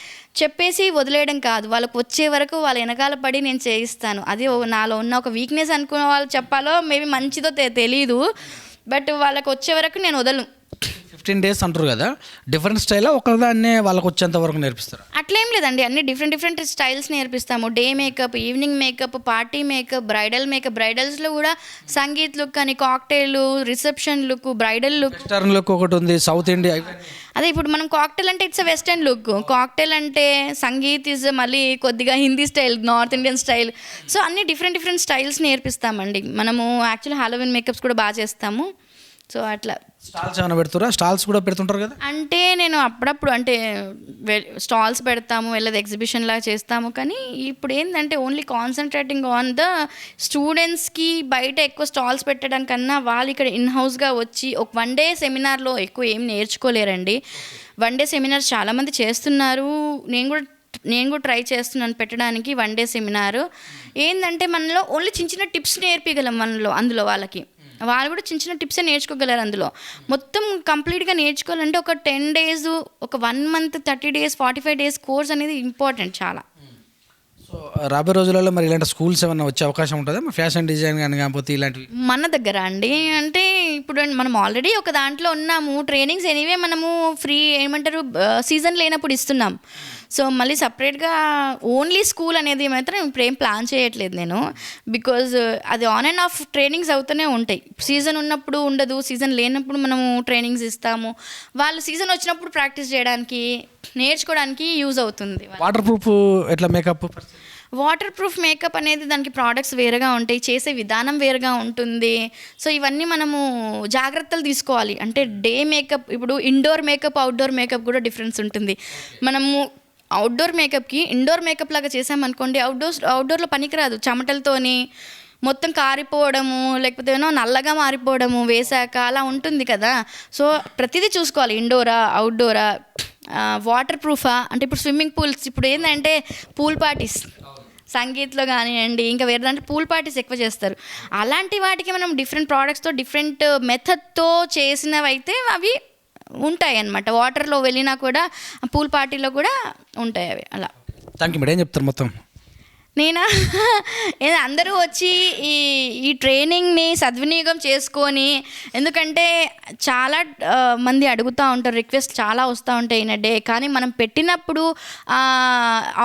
చెప్పేసి వదిలేయడం కాదు. వాళ్ళకి వచ్చే వరకు వాళ్ళ వెనకాల పడి నేను చేయిస్తాను. అది ఓ- నాలో ఉన్న ఒక వీక్నెస్ అనుకున్న వాళ్ళు చెప్పాలో మేబీ మంచిదో తె- తెలీదు. బట్ వాళ్ళకి వచ్చే వరకు నేను వదలను. ఫిఫ్టీన్ డేస్ అంటారు కదా డిఫరెంట్ స్టైల్లో ఒకదాన్నే వాళ్ళకి వచ్చేంత వరకు నేర్పిస్తారు? అట్లేం లేదండి అన్ని different different styles నేర్పిస్తాము. Day makeup evening makeup party makeup bridal makeup బ్రైడల్స్లో కూడా సంగీత్ లుక్ అని cocktail reception look bridal look western look ఒకటి ఉంది సౌత్ ఇండియా అదే ఇప్పుడు మనం కాక్టైల్ అంటే ఇట్స్ వెస్టర్న్ లుక్ కాక్టైల్ అంటే సంగీత్ ఇస్ మళ్ళీ కొద్దిగా Hindi style north Indian style so అన్ని డిఫరెంట్ డిఫరెంట్ స్టైల్స్ నేర్పిస్తామండి. మనము యాక్చువల్లీ హాలోవిన్ మేకప్స్ కూడా బాగా చేస్తాము. సో అట్లా. స్టాల్స్ ఏమైనా పెడుతురా స్టాల్స్ కూడా పెడుతుంటారు కదా? అంటే నేను అప్పుడప్పుడు అంటే స్టాల్స్ పెడతాము వెళ్ళదు ఎగ్జిబిషన్ లాగా చేస్తాము. కానీ ఇప్పుడు ఏంటంటే ఓన్లీ కాన్సన్ట్రేటింగ్ ఆన్ ద స్టూడెంట్స్కి బయట ఎక్కువ స్టాల్స్ పెట్టడం కన్నా వాళ్ళు ఇక్కడ ఇన్ హౌస్గా వచ్చి ఒక వన్ డే సెమినార్లో ఎక్కువ ఏం నేర్చుకోలేరండి. వన్ డే సెమినార్ చాలామంది చేస్తున్నారు. నేను కూడా నేను కూడా ట్రై చేస్తున్నాను పెట్టడానికి వన్ డే సెమినార్ ఏంటంటే మనలో ఓన్లీ చిన్న చిన్న టిప్స్ నేర్పించగలం మనలో అందులో వాళ్ళకి. వాళ్ళు కూడా చిన్న చిన్న టిప్సే నేర్చుకోగలరు అందులో. మొత్తం కంప్లీట్గా నేర్చుకోవాలంటే ఒక టెన్ డేస్ ఒక one month thirty days forty five days course అనేది ఇంపార్టెంట్ చాలా. సో రాబోయే రోజులలో మరి ఇలాంటి స్కూల్స్ ఏమైనా వచ్చే అవకాశం ఉంటుందా? ఫ్యాషన్ డిజైన్ కానీ కాకపోతే ఇలాంటివి? మన దగ్గర అండి అంటే ఇప్పుడు మనం ఆల్రెడీ ఒక దాంట్లో ఉన్నాము. ట్రైనింగ్స్ ఎనీవే మనము ఫ్రీ ఏమంటారు సీజన్ లేనప్పుడు ఇస్తున్నాం. సో మళ్ళీ సపరేట్గా ఓన్లీ స్కూల్ అనేది మాత్రం ఇప్పుడు ఏం ప్లాన్ చేయట్లేదు నేను. బికాజ్ అది ఆన్ అండ్ ఆఫ్ ట్రైనింగ్స్ అవుతూనే ఉంటాయి. సీజన్ ఉన్నప్పుడు ఉండదు సీజన్ లేనప్పుడు మనము ట్రైనింగ్స్ ఇస్తాము. వాళ్ళు సీజన్ వచ్చినప్పుడు ప్రాక్టీస్ చేయడానికి నేర్చుకోవడానికి యూజ్ అవుతుంది వాటర్ ప్రూఫ్ ఎట్లా మేకప్ వాటర్ ప్రూఫ్ మేకప్ అనేది దానికి ప్రోడక్ట్స్ వేరుగా ఉంటాయి చేసే విధానం వేరుగా ఉంటుంది. సో ఇవన్నీ మనము జాగ్రత్తలు తీసుకోవాలి. అంటే డే మేకప్ ఇప్పుడు ఇండోర్ మేకప్ అవుట్డోర్ మేకప్ కూడా డిఫరెన్స్ ఉంటుంది. మనము అవుట్డోర్ మేకప్కి ఇండోర్ మేకప్ లాగా చేసామనుకోండి అవుట్డోర్ అవుట్డోర్లో పనికిరాదు. చెమటలతోని మొత్తం కారిపోవడము లేకపోతే ఏమో నల్లగా మారిపోవడము వేసాక అలా ఉంటుంది కదా. సో ప్రతిదీ చూసుకోవాలి. ఇండోరా అవుట్డోరా వాటర్ ప్రూఫా అంటే ఇప్పుడు స్విమ్మింగ్ పూల్స్ ఇప్పుడు ఏంటంటే పూల్ పార్టీస్ సంగీత్లో కానివ్వండి ఇంకా వేరే దాంట్లో పూల్ పార్టీస్ ఎక్కువ చేస్తారు. అలాంటి వాటికి మనం డిఫరెంట్ ప్రోడక్ట్స్తో డిఫరెంట్ మెథడ్తో చేసినవి అయితే అవి ఉంటాయి అన్నమాట వాటర్లో వెళ్ళినా కూడా పూల్ పార్టీలో కూడా ఉంటాయి అవి అలా. థ్యాంక్ యూ మేడం ఏం చెప్తారు మొత్తం? నేనా? ఏదో అందరూ వచ్చి ఈ ఈ ట్రైనింగ్ని సద్వినియోగం చేసుకొని ఎందుకంటే చాలా మంది అడుగుతూ ఉంటారు రిక్వెస్ట్ చాలా వస్తూ ఉంటాయి ఇన్ డే. కానీ మనం పెట్టినప్పుడు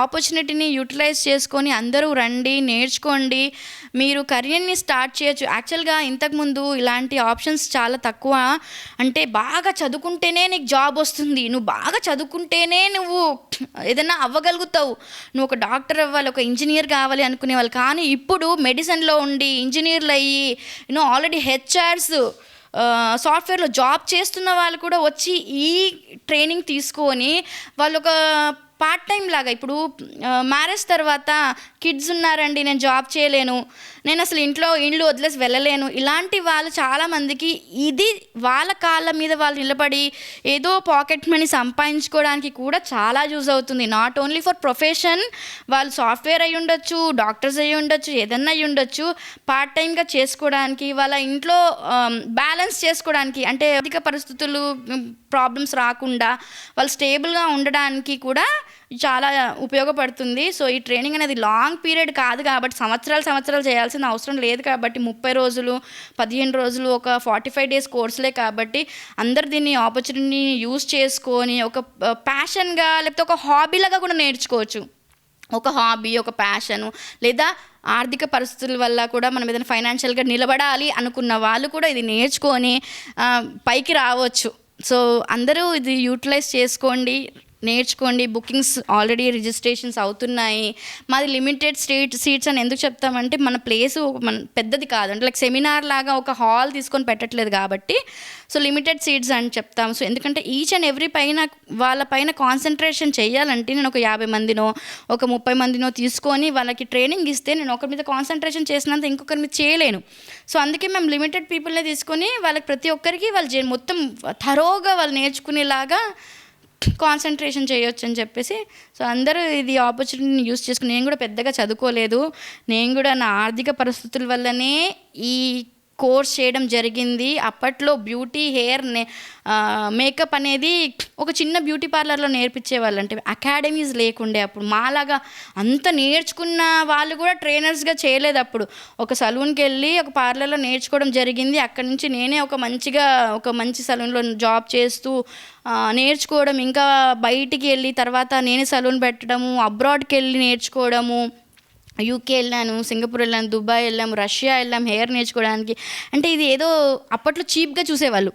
ఆపర్చునిటీని యూటిలైజ్ చేసుకొని అందరూ రండి నేర్చుకోండి. మీరు కరియర్ని స్టార్ట్ చేయొచ్చు. యాక్చువల్గా ఇంతకుముందు ఇలాంటి ఆప్షన్స్ చాలా తక్కువ. అంటే బాగా చదువుకుంటేనే నీకు జాబ్ వస్తుంది. నువ్వు బాగా చదువుకుంటేనే నువ్వు ఏదైనా అవ్వగలుగుతావు. నువ్వు ఒక డాక్టర్ అవ్వాలి ఒక ఇంజనీర్ కావాలి అనుకునే వాళ్ళు. కానీ ఇప్పుడు మెడిసిన్లో ఉండి ఇంజనీర్లు అయ్యి యూనో ఆల్రెడీ హెచ్ఆర్స్ సాఫ్ట్వేర్లో జాబ్ చేస్తున్న వాళ్ళు కూడా వచ్చి ఈ ట్రైనింగ్ తీసుకొని వాళ్ళు ఒక పార్ట్ టైం లాగా. ఇప్పుడు మ్యారేజ్ తర్వాత కిడ్స్ ఉన్నారండి నేను జాబ్ చేయలేను. నేను అసలు ఇంట్లో ఇండ్లు వదిలేసి వెళ్ళలేను. ఇలాంటి వాళ్ళు చాలామందికి ఇది వాళ్ళ కాళ్ళ మీద వాళ్ళు నిలబడి ఏదో పాకెట్ మనీ సంపాదించుకోవడానికి కూడా చాలా యూజ్ అవుతుంది. నాట్ ఓన్లీ ఫర్ ప్రొఫెషన్ వాళ్ళు సాఫ్ట్వేర్ అయి ఉండొచ్చు డాక్టర్స్ అయి ఉండొచ్చు ఏదన్నా అయి ఉండొచ్చు. పార్ట్ టైంగా చేసుకోవడానికి వాళ్ళ ఇంట్లో బ్యాలెన్స్ చేసుకోవడానికి అంటే ఆర్థిక పరిస్థితులు ప్రాబ్లమ్స్ రాకుండా వాళ్ళు స్టేబుల్గా ఉండడానికి కూడా చాలా ఉపయోగపడుతుంది. సో ఈ ట్రైనింగ్ అనేది లాంగ్ పీరియడ్ కాదు కాబట్టి సంవత్సరాలు సంవత్సరాలు చేయాల్సిన అవసరం లేదు కాబట్టి ముప్పై రోజులు పదిహేను రోజులు ఒక ఫార్టీ ఫైవ్ డేస్ కోర్సులే కాబట్టి అందరు దీన్ని ఆపర్చునిటీని యూజ్ చేసుకొని ఒక ప్యాషన్గా లేకపోతే ఒక హాబీలాగా కూడా నేర్చుకోవచ్చు. ఒక హాబీ ఒక ప్యాషను లేదా ఆర్థిక పరిస్థితుల వల్ల కూడా మనం ఏదైనా ఫైనాన్షియల్గా నిలబడాలి అనుకున్న వాళ్ళు కూడా ఇది నేర్చుకొని పైకి రావచ్చు. సో అందరూ ఇది యూటిలైజ్ చేసుకోండి. నేర్చుకోండి. బుకింగ్స్ ఆల్రెడీ రిజిస్ట్రేషన్స్ అవుతున్నాయి. మాది లిమిటెడ్ స్ట్రీట్ సీట్స్ అని ఎందుకు చెప్తామంటే మన ప్లేస్ మన పెద్దది కాదు. అంటే లైక్ సెమినార్ లాగా ఒక హాల్ తీసుకొని పెట్టట్లేదు కాబట్టి సో లిమిటెడ్ సీట్స్ అని చెప్తాం సో ఎందుకంటే ఈచ్ అండ్ ఎవ్రీ పైన వాళ్ళ పైన కాన్సన్ట్రేషన్ చేయాలంటే నేను ఒక యాభై మందినో ఒక ముప్పై మందినో తీసుకొని వాళ్ళకి ట్రైనింగ్ ఇస్తే నేను ఒకరి మీద కాన్సన్ట్రేషన్ చేసినంత ఇంకొకరి మీద చేయలేను. సో అందుకే మేము లిమిటెడ్ పీపుల్నే తీసుకొని వాళ్ళకి ప్రతి ఒక్కరికి వాళ్ళు మొత్తం థరోగా వాళ్ళు నేర్చుకునేలాగా కాన్సన్ట్రేషన్ చేయొచ్చు అని చెప్పేసి. సో అందరూ ఇది ఆపర్చునిటీని యూస్ చేసుకుని నేను కూడా పెద్దగా చదువుకోలేదు. నేను కూడా నా ఆర్థిక పరిస్థితుల వల్లనే ఈ కోర్స్ చేయడం జరిగింది. అప్పట్లో బ్యూటీ హెయిర్ మేకప్ అనేది ఒక చిన్న బ్యూటీ పార్లర్లో నేర్పించేవాళ్ళు అంటే అకాడమీస్ లేకుండే అప్పుడు మాలాగా అంత నేర్చుకున్న వాళ్ళు కూడా ట్రైనర్స్గా చేయలేదు అప్పుడు. ఒక సలూన్కి వెళ్ళి ఒక పార్లర్లో నేర్చుకోవడం జరిగింది. అక్కడి నుంచి నేనే ఒక మంచిగా ఒక మంచి సలూన్లో జాబ్ చేస్తూ నేర్చుకోవడం. ఇంకా బయటికి వెళ్ళి తర్వాత నేనే సలూన్ పెట్టడము అబ్రాడ్కి వెళ్ళి నేర్చుకోవడము. యూకే వెళ్ళాను సింగపూర్ వెళ్ళాను దుబాయ్ వెళ్ళాము రష్యా వెళ్ళాము హెయిర్ నేర్చుకోవడానికి. అంటే ఇది ఏదో అప్పట్లో చీప్గా చూసేవాళ్ళు.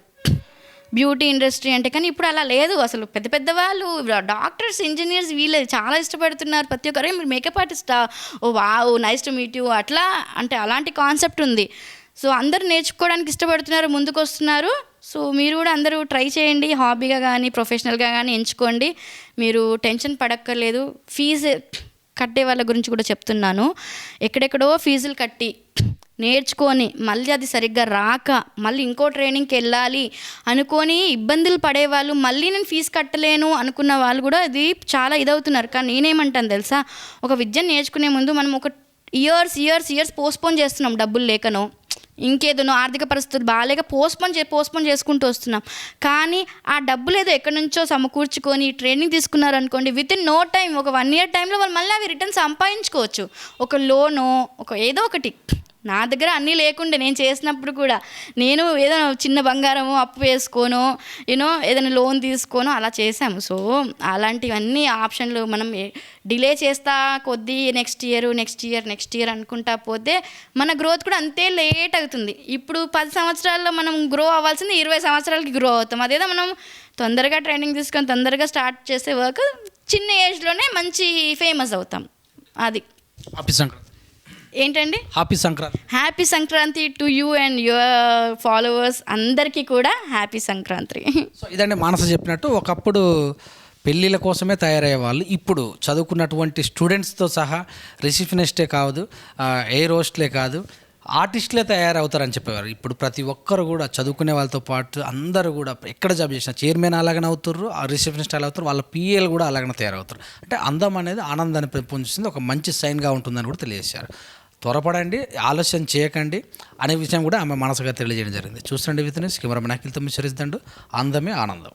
బ్యూటీ ఇండస్ట్రీ అంటే కానీ ఇప్పుడు అలా లేదు. అసలు పెద్ద పెద్ద వాళ్ళు డాక్టర్స్ ఇంజనీర్స్ వీళ్ళు చాలా ఇష్టపడుతున్నారు. ప్రతి ఒక్కరు మీరు మేకప్ ఆర్టిస్టా ఓ wow nice to meet you అట్లా అంటే అలాంటి కాన్సెప్ట్ ఉంది. సో అందరూ నేర్చుకోవడానికి ఇష్టపడుతున్నారు ముందుకు వస్తున్నారు. సో మీరు కూడా అందరూ ట్రై చేయండి. హాబీగా కానీ ప్రొఫెషనల్గా కానీ ఎంచుకోండి. మీరు టెన్షన్ పడక్కర్లేదు. ఫీజు కట్టే వాళ్ళ గురించి కూడా చెప్తున్నాను. ఎక్కడెక్కడో ఫీజులు కట్టి నేర్చుకొని మళ్ళీ అది సరిగ్గా రాక మళ్ళీ ఇంకో ట్రైనింగ్కి వెళ్ళాలి అనుకొని ఇబ్బందులు పడేవాళ్ళు మళ్ళీ నేను ఫీజు కట్టలేను అనుకున్న వాళ్ళు కూడా అది చాలా ఇదవుతున్నారు. కానీ నేనేమంటాను తెలుసా? ఒక విద్యను నేర్చుకునే ముందు మనం ఒక ఇయర్స్ ఇయర్స్ ఇయర్స్ పోస్ట్పోన్ చేస్తున్నాం డబ్బులు లేకనో. ఇంకేదనో ఆర్థిక పరిస్థితులు బాగాలేక పోస్ట్పోన్ చే పోస్ట్పోన్ చేసుకుంటూ వస్తున్నాం. కానీ ఆ డబ్బులు ఏదో ఎక్కడి నుంచో సమకూర్చుకొని ట్రైనింగ్ తీసుకున్నారనుకోండి విత్ ఇన్ నో టైం ఒక వన్ ఇయర్ టైంలో వాళ్ళు మళ్ళీ అవి రిటర్న్ సంపాదించుకోవచ్చు. ఒక లోనో ఒక ఏదో ఒకటి. నా దగ్గర అన్నీ లేకుండే నేను చేసినప్పుడు కూడా. నేను ఏదైనా చిన్న బంగారము అప్పు వేసుకోనో యూనో ఏదైనా లోన్ తీసుకోనో అలా చేసాము సో అలాంటివన్నీ ఆప్షన్లు మనం డిలే చేస్తా కొద్దీ next year next year next year అనుకుంటా పోతే మన గ్రోత్ కూడా అంతే లేట్ అవుతుంది. ఇప్పుడు పది సంవత్సరాల్లో మనం గ్రో అవ్వాల్సింది ఇరవై సంవత్సరాలకి గ్రో అవుతాం. అదేదో మనం తొందరగా ట్రైనింగ్ తీసుకొని తొందరగా స్టార్ట్ చేసే వర్క్ చిన్న ఏజ్లోనే మంచి ఫేమస్ అవుతాం. అది. ఏంటండి? Happy Sankranti happy Sankranti to you and your followers అందరికీ కూడా హ్యాపీ సంక్రాంతి సో ఇదండి మానస చెప్పినట్టు ఒకప్పుడు పెళ్ళిళ్ళ కోసమే తయారయ్యే వాళ్ళు. ఇప్పుడు చదువుకున్నటువంటి స్టూడెంట్స్తో సహా రిసెప్షనిస్టే కాదు ఏ రోస్ట్లే కాదు ఆర్టిస్టులే తయారవుతారని చెప్పేవారు. ఇప్పుడు ప్రతి ఒక్కరు కూడా చదువుకునే వాళ్ళతో పాటు అందరూ కూడా ఎక్కడ జాబ్ చేసిన చైర్మన్ అలాగనే అవుతారు ఆ రిసెప్షనిస్ట్ అలా అవుతారు వాళ్ళ పిఏలు కూడా అలాగనే తయారవుతారు. అంటే అందం అనేది ఆనందాన్ని పెంపొందిస్తుంది ఒక మంచి సైన్గా ఉంటుందని కూడా తెలియజేశారు. త్వరపడండి ఆలస్యం చేయకండి అనే విషయం కూడా ఆమె మనసుగా తెలియజేయడం జరిగింది. చూస్తుండే విత్ న్యూస్ కెమెరా నాకిల్తో అందమే ఆనందం.